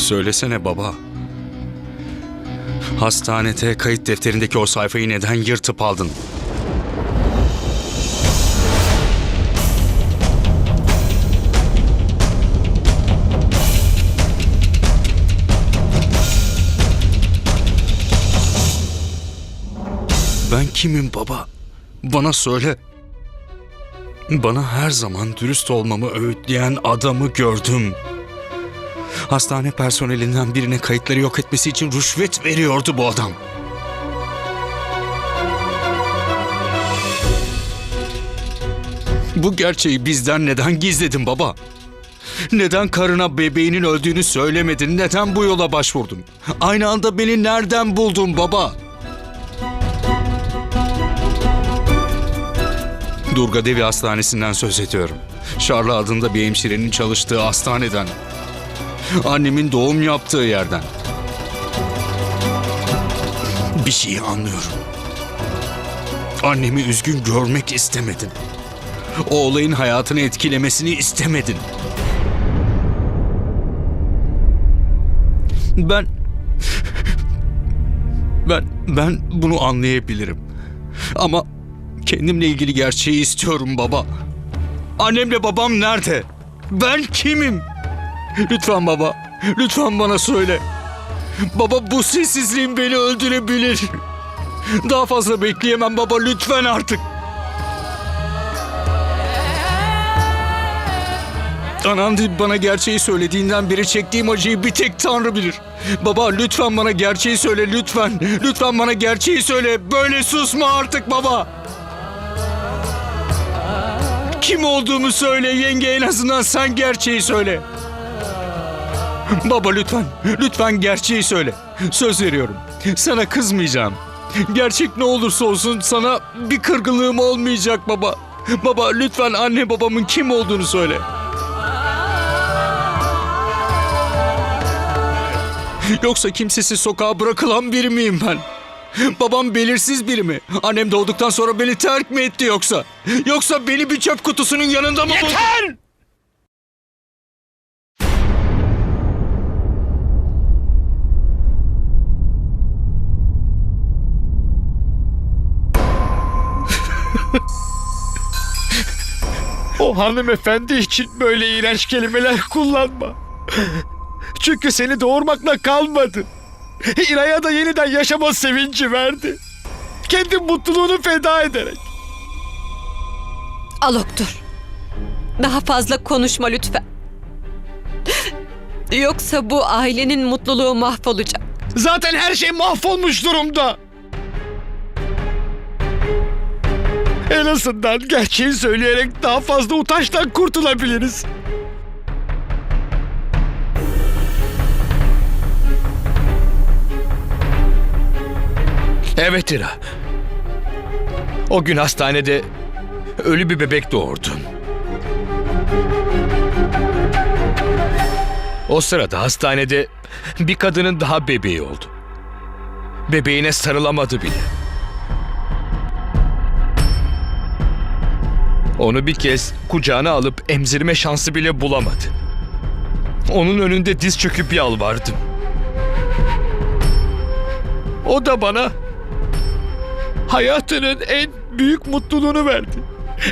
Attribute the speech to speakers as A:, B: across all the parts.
A: Söylesene baba. Hastanede kayıt defterindeki o sayfayı neden yırtıp aldın? Ben kimim baba? Bana söyle. Bana her zaman dürüst olmamı öğütleyen adamı gördüm. Hastane personelinden birine kayıtları yok etmesi için rüşvet veriyordu bu adam. Bu gerçeği bizden neden gizledin baba? Neden karına bebeğinin öldüğünü söylemedin? Neden bu yola başvurdun? Aynı anda beni nereden buldun baba? Durga Devi Hastanesi'nden söz ediyorum. Şarla adında bir hemşirenin çalıştığı hastaneden. Annemin doğum yaptığı yerden. Bir şeyi anlıyorum. Annemi üzgün görmek istemedin. O olayın hayatını etkilemesini istemedin. Ben ben ben bunu anlayabilirim. Ama kendimle ilgili gerçeği istiyorum baba. Annemle babam nerede? Ben kimim? Lütfen baba, lütfen bana söyle. Baba bu sessizliğin beni öldürebilir. Daha fazla bekleyemem baba lütfen artık. Anandi bana gerçeği söylediğinden beri çektiğim acıyı bir tek Tanrı bilir. Baba lütfen bana gerçeği söyle lütfen. Lütfen bana gerçeği söyle. Böyle susma artık baba. Kim olduğumu söyle yenge en azından sen gerçeği söyle. Baba lütfen, lütfen gerçeği söyle. Söz veriyorum. Sana kızmayacağım. Gerçek ne olursa olsun sana bir kırgınlığım olmayacak baba. Baba lütfen anne babamın kim olduğunu söyle. Yoksa kimsesiz sokağa bırakılan biri miyim ben? Babam belirsiz biri mi? Annem doğduktan sonra beni terk mi etti yoksa? Yoksa beni bir çöp kutusunun yanında mı buldu?
B: O hanımefendi için böyle iğrenç kelimeler kullanma. Çünkü seni doğurmakla kalmadı. İra'ya da yeniden yaşama sevinci verdi. Kendi mutluluğunu feda ederek.
C: Alok dur. Daha fazla konuşma lütfen. Yoksa bu ailenin mutluluğu mahvolacak.
B: Zaten her şey mahvolmuş durumda. En azından gerçeği söyleyerek daha fazla utançtan kurtulabiliriz. Evet İra. O gün hastanede ölü bir bebek doğurdun. O sırada hastanede bir kadının daha bebeği oldu. Bebeğine sarılamadı bile. Onu bir kez kucağına alıp emzirme şansı bile bulamadı. Onun önünde diz çöküp yalvardım. O da bana hayatının en büyük mutluluğunu verdi.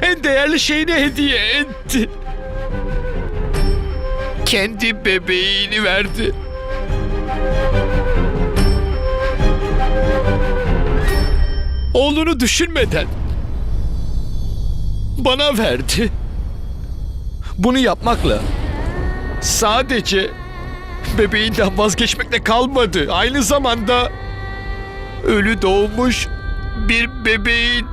B: En değerli şeyini hediye etti. Kendi bebeğini verdi. Oğlunu düşünmeden bana verdi. Bunu yapmakla sadece bebeğinden vazgeçmekle kalmadı. Aynı zamanda ölü doğmuş bir bebeğin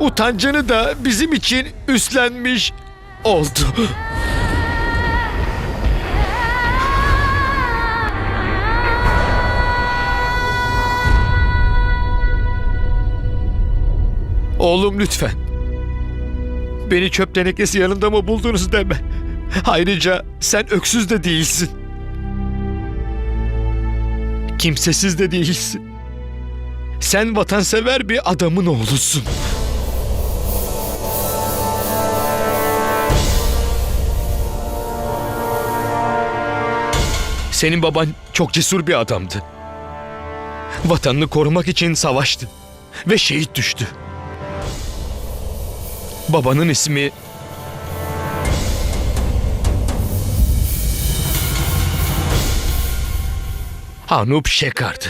B: utancını da bizim için üstlenmiş oldu. Oğlum lütfen. Beni çöp tenekesi yanında mı buldunuz deme. Ayrıca sen öksüz de değilsin. Kimsesiz de değilsin. Sen vatansever bir adamın oğlusun. Senin baban çok cesur bir adamdı. Vatanını korumak için savaştı ve şehit düştü. Babanın ismi Anup Şekar'dı.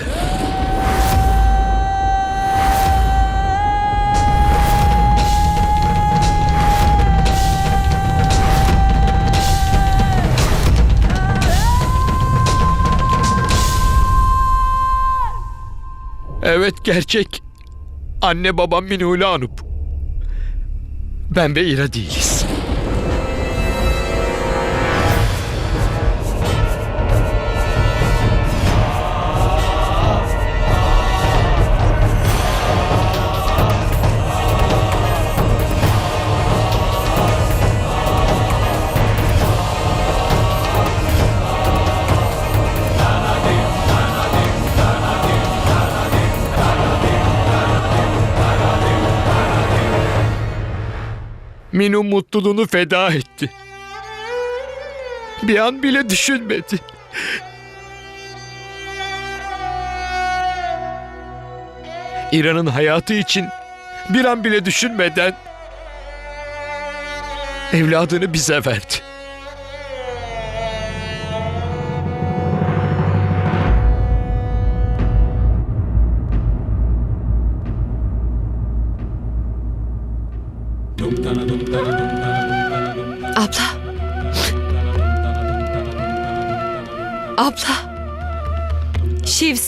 B: Evet gerçek. Anne babam Minhule Anup. Ben ve İra değiliz. Minu mutluluğunu feda etti. Bir an bile düşünmedi. İran'ın hayatı için bir an bile düşünmeden evladını bize verdi.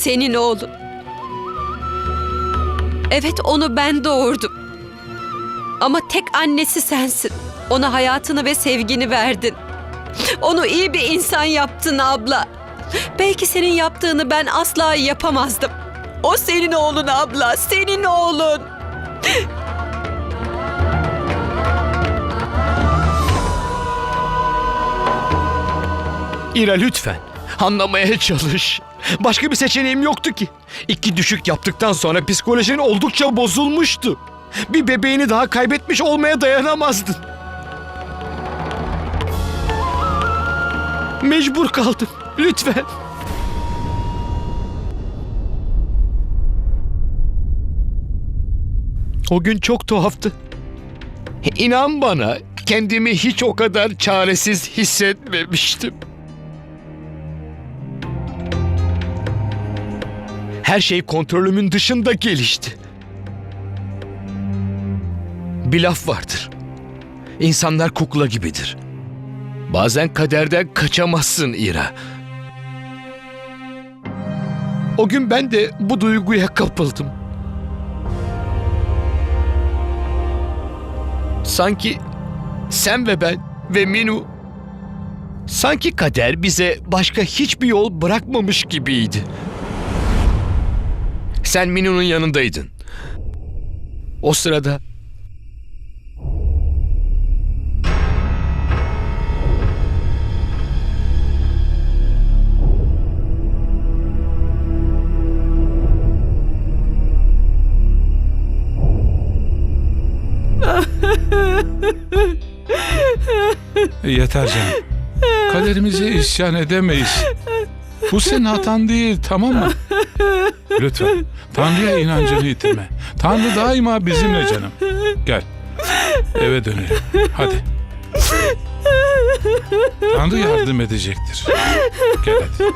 C: Senin oğlun. Evet onu ben doğurdum. Ama tek annesi sensin. Ona hayatını ve sevgini verdin. Onu iyi bir insan yaptın abla. Belki senin yaptığını ben asla yapamazdım. O senin oğlun abla, senin oğlun.
B: İra lütfen anlamaya çalış. Başka bir seçeneğim yoktu ki. İki düşük yaptıktan sonra psikolojin oldukça bozulmuştu. Bir bebeğini daha kaybetmiş olmaya dayanamazdın. Mecbur kaldım. Lütfen. O gün çok tuhaftı. İnan bana kendimi hiç o kadar çaresiz hissetmemiştim. Her şey kontrolümün dışında gelişti. Bir laf vardır. İnsanlar kukla gibidir. Bazen kaderden kaçamazsın İra. O gün ben de bu duyguya kapıldım. Sanki sen ve ben ve Minu sanki kader bize başka hiçbir yol bırakmamış gibiydi. Sen Minu'nun yanındaydın. O sırada
D: Yeter canım. Kaderimize isyan edemeyiz. Bu senin hatan değil tamam mı? Lütfen Tanrı'ya inancını yitirme. Tanrı daima bizimle canım. Gel. Eve dönelim. Hadi. Tanrı yardım edecektir. Gel hadi.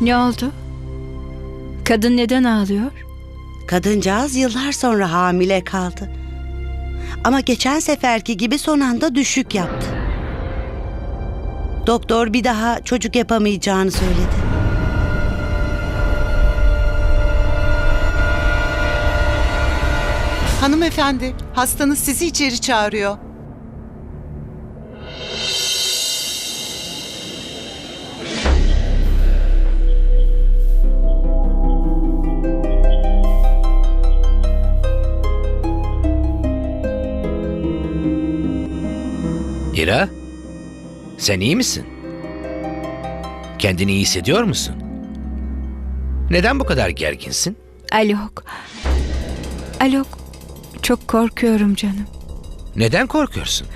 E: Ne oldu? Kadın neden ağlıyor?
F: Kadıncağız yıllar sonra hamile kaldı. Ama geçen seferki gibi son anda düşük yaptı. Doktor bir daha çocuk yapamayacağını söyledi.
G: Hanımefendi, hastanız sizi içeri çağırıyor.
H: Sen iyi misin? Kendini iyi hissediyor musun? Neden bu kadar gerginsin?
E: Alok. Alok, çok korkuyorum canım.
H: Neden korkuyorsun?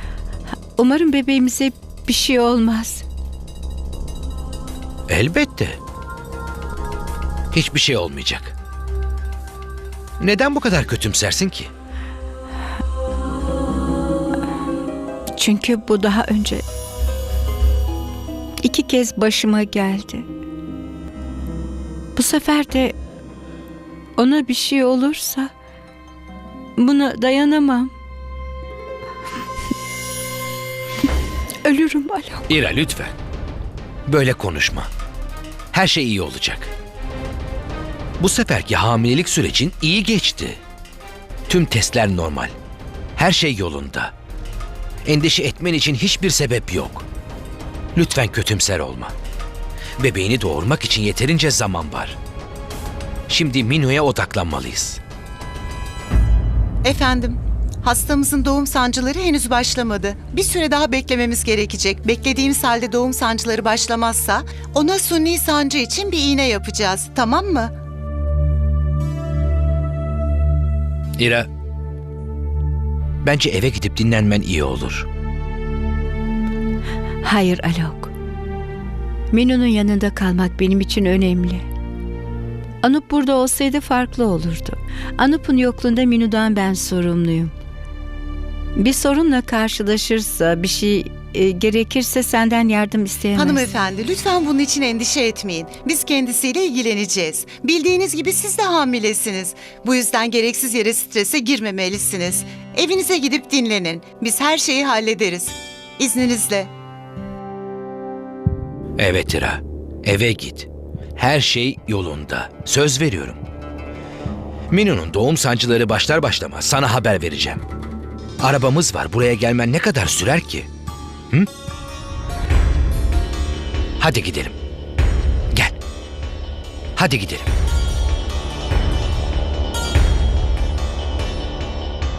E: Umarım bebeğimize bir şey olmaz.
H: Elbette. Hiçbir şey olmayacak. Neden bu kadar kötümsersin ki?
E: Çünkü bu daha önce iki kez başıma geldi. Bu sefer de ona bir şey olursa buna dayanamam. Ölürüm Alok.
H: İra lütfen. Böyle konuşma. Her şey iyi olacak. Bu seferki hamilelik sürecin iyi geçti. Tüm testler normal. Her şey yolunda. Endişe etmen için hiçbir sebep yok. Lütfen kötümser olma. Bebeğini doğurmak için yeterince zaman var. Şimdi Minu'ya odaklanmalıyız.
G: Efendim, hastamızın doğum sancıları henüz başlamadı. Bir süre daha beklememiz gerekecek. Beklediğimiz halde doğum sancıları başlamazsa ona suni sancı için bir iğne yapacağız. Tamam mı?
H: İra, bence eve gidip dinlenmen iyi olur.
E: Hayır Alok. Minu'nun yanında kalmak benim için önemli. Anup burada olsaydı farklı olurdu. Anup'un yokluğunda Minu'dan ben sorumluyum. Bir sorunla karşılaşırsa, bir şey e, gerekirse senden yardım isteyemez.
G: Hanımefendi, lütfen bunun için endişe etmeyin. Biz kendisiyle ilgileneceğiz. Bildiğiniz gibi siz de hamilesiniz. Bu yüzden gereksiz yere strese girmemelisiniz. Evinize gidip dinlenin. Biz her şeyi hallederiz. İzninizle.
H: Evet İra, eve git. Her şey yolunda. Söz veriyorum. Minu'nun doğum sancıları başlar başlamaz sana haber vereceğim. Arabamız var. Buraya gelmen ne kadar sürer ki? Hı? Hadi gidelim. Gel. Hadi gidelim.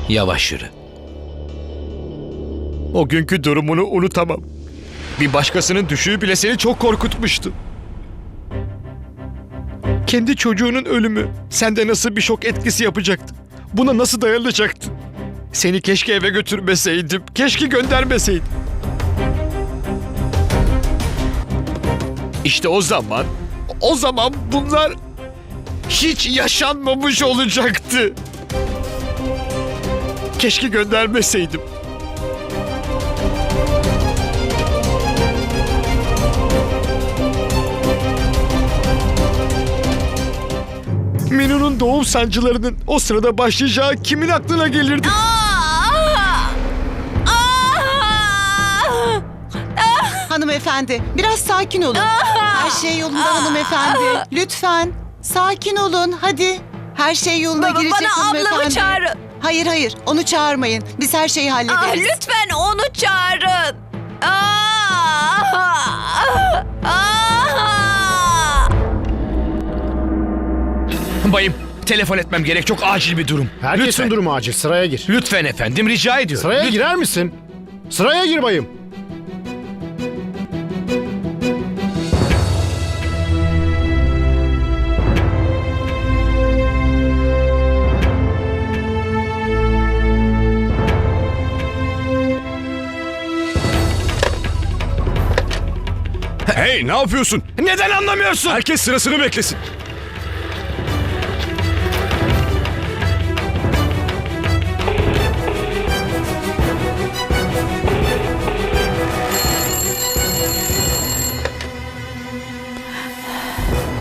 H: Yavaş yürü.
B: O günkü durumunu unutamam. Bir başkasının düşüğü bile seni çok korkutmuştu. Kendi çocuğunun ölümü sende nasıl bir şok etkisi yapacaktı? Buna nasıl dayanılacaktın? Seni keşke eve götürmeseydim, keşke göndermeseydim. İşte o zaman, o zaman bunlar hiç yaşanmamış olacaktı. Keşke göndermeseydim. Doğum sancılarının o sırada başlayacağı kimin aklına gelirdi?
G: Hanımefendi, biraz sakin olun. Her şey yolunda hanımefendi. Lütfen, sakin olun. Hadi. Her şey yoluna
C: Baba
G: girecek
C: bana
G: hanımefendi.
C: ablamı çağırın.
G: Hayır hayır, onu çağırmayın. Biz her şeyi hallederiz.
C: Ah, lütfen onu çağırın. Ah! Ah!
H: Bayım, telefon etmem gerek. Çok acil bir durum.
I: Herkesin
H: Lütfen.
I: durumu acil. Sıraya gir.
H: Lütfen efendim rica ediyorum.
I: Sıraya
H: Lütfen.
I: girer misin? Sıraya gir bayım.
B: Hey ne yapıyorsun?
H: Neden anlamıyorsun?
B: Herkes sırasını beklesin.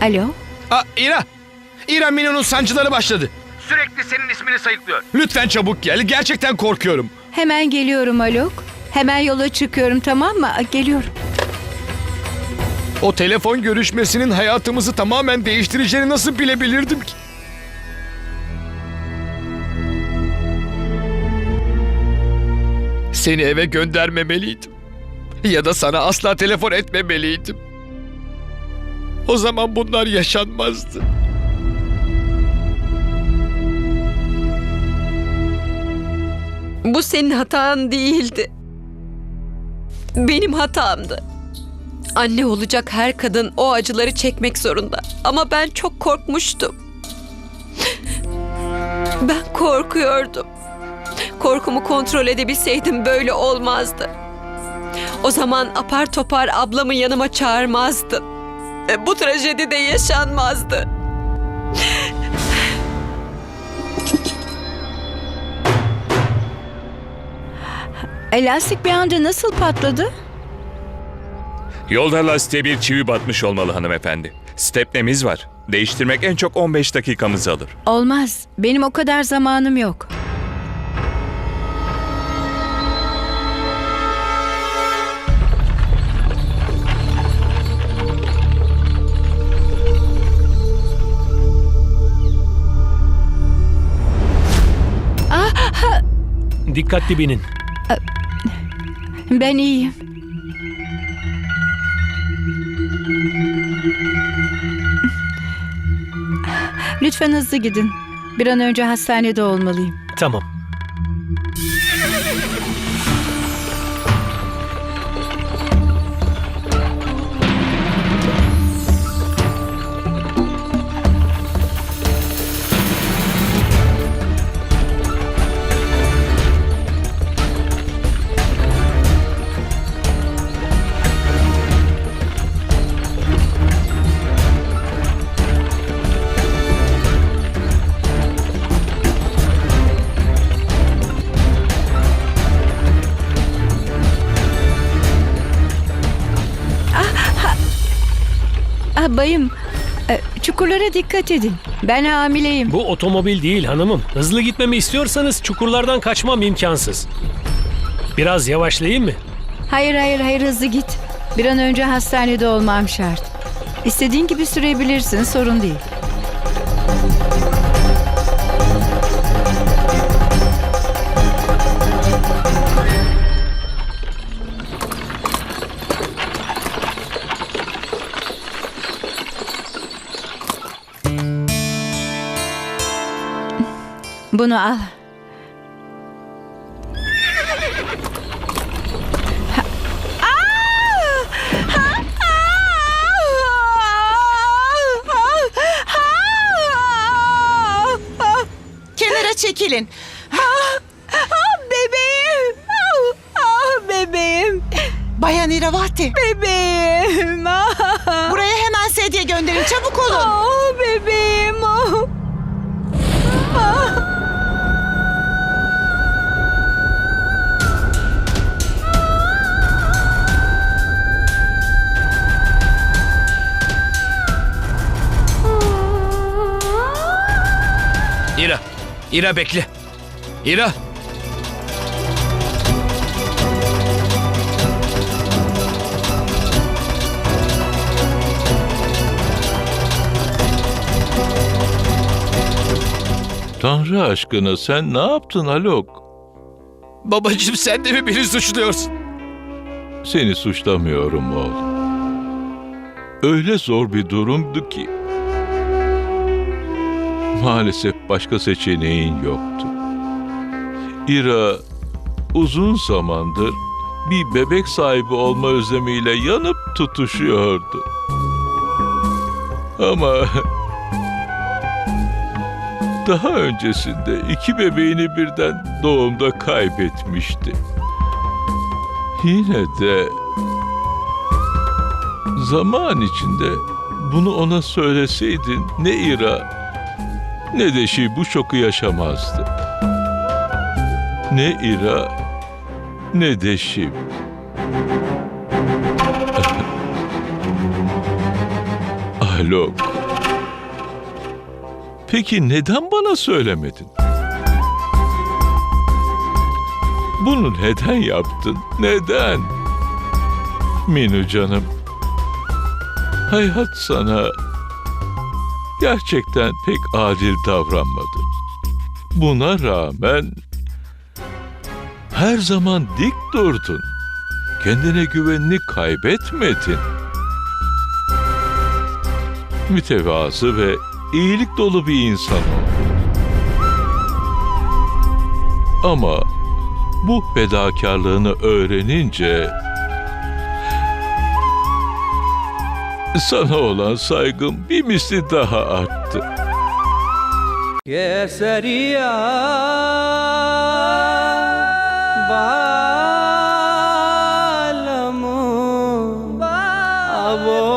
E: Alo?
H: Aa, İra. İra Minu'nun sancıları başladı. Sürekli senin ismini sayıklıyor.
B: Lütfen çabuk gel. Gerçekten korkuyorum.
E: Hemen geliyorum Alok. Hemen yola çıkıyorum tamam mı? Geliyorum.
B: O telefon görüşmesinin hayatımızı tamamen değiştireceğini nasıl bilebilirdim ki? Seni eve göndermemeliydim. Ya da sana asla telefon etmemeliydim. O zaman bunlar yaşanmazdı.
C: Bu senin hatan değildi. Benim hatamdı. Anne olacak her kadın o acıları çekmek zorunda. Ama ben çok korkmuştum. Ben korkuyordum. Korkumu kontrol edebilseydim böyle olmazdı. O zaman apar topar ablamı yanıma çağırmazdın. E, Bu trajedi de yaşanmazdı.
E: Elastik bir anda nasıl patladı?
J: Yolda lastiğe bir çivi batmış olmalı hanımefendi. Stepnemiz var. Değiştirmek en çok 15 dakikamızı alır.
E: Olmaz. Benim o kadar zamanım yok.
K: Dikkatli binin.
E: Ben iyiyim. Lütfen hızlı gidin. Bir an önce hastanede olmalıyım.
K: Tamam.
E: Bayım, e, çukurlara dikkat edin. Ben hamileyim.
K: Bu otomobil değil hanımım. Hızlı gitmemi istiyorsanız çukurlardan kaçmam imkansız. Biraz yavaşlayayım mı?
E: Hayır hayır hayır hızlı git. Bir an önce hastanede olmam şart. İstediğin gibi sürebilirsin sorun değil. Bunu al.
G: Kenara çekilin.
C: Bebeğim. Ah, bebeğim.
G: Bayan İravati.
C: Bebeğim.
H: İra bekle. İra.
D: Tanrı aşkına sen ne yaptın Alok?
B: Babacığım sen de mi beni suçluyorsun?
D: Seni suçlamıyorum oğlum. Öyle zor bir durumdu ki. Maalesef başka seçeneğin yoktu. İra uzun zamandır bir bebek sahibi olma özlemiyle yanıp tutuşuyordu. Ama daha öncesinde iki bebeğini birden doğumda kaybetmişti. Yine de zaman içinde bunu ona söyleseydin ne İra ne de şey bu şoku yaşamazdı. Ne İra ne de Şiv. Alok. Peki neden bana söylemedin? Bunu neden yaptın? Neden? Minu canım. Hayat sana gerçekten pek adil davranmadı. Buna rağmen her zaman dik durdun. Kendine güvenini kaybetmedin. Mütevazı ve iyilik dolu bir insan oldun. Ama bu fedakarlığını öğrenince Sana olan saygım bir misli daha arttı.
K: Keseriya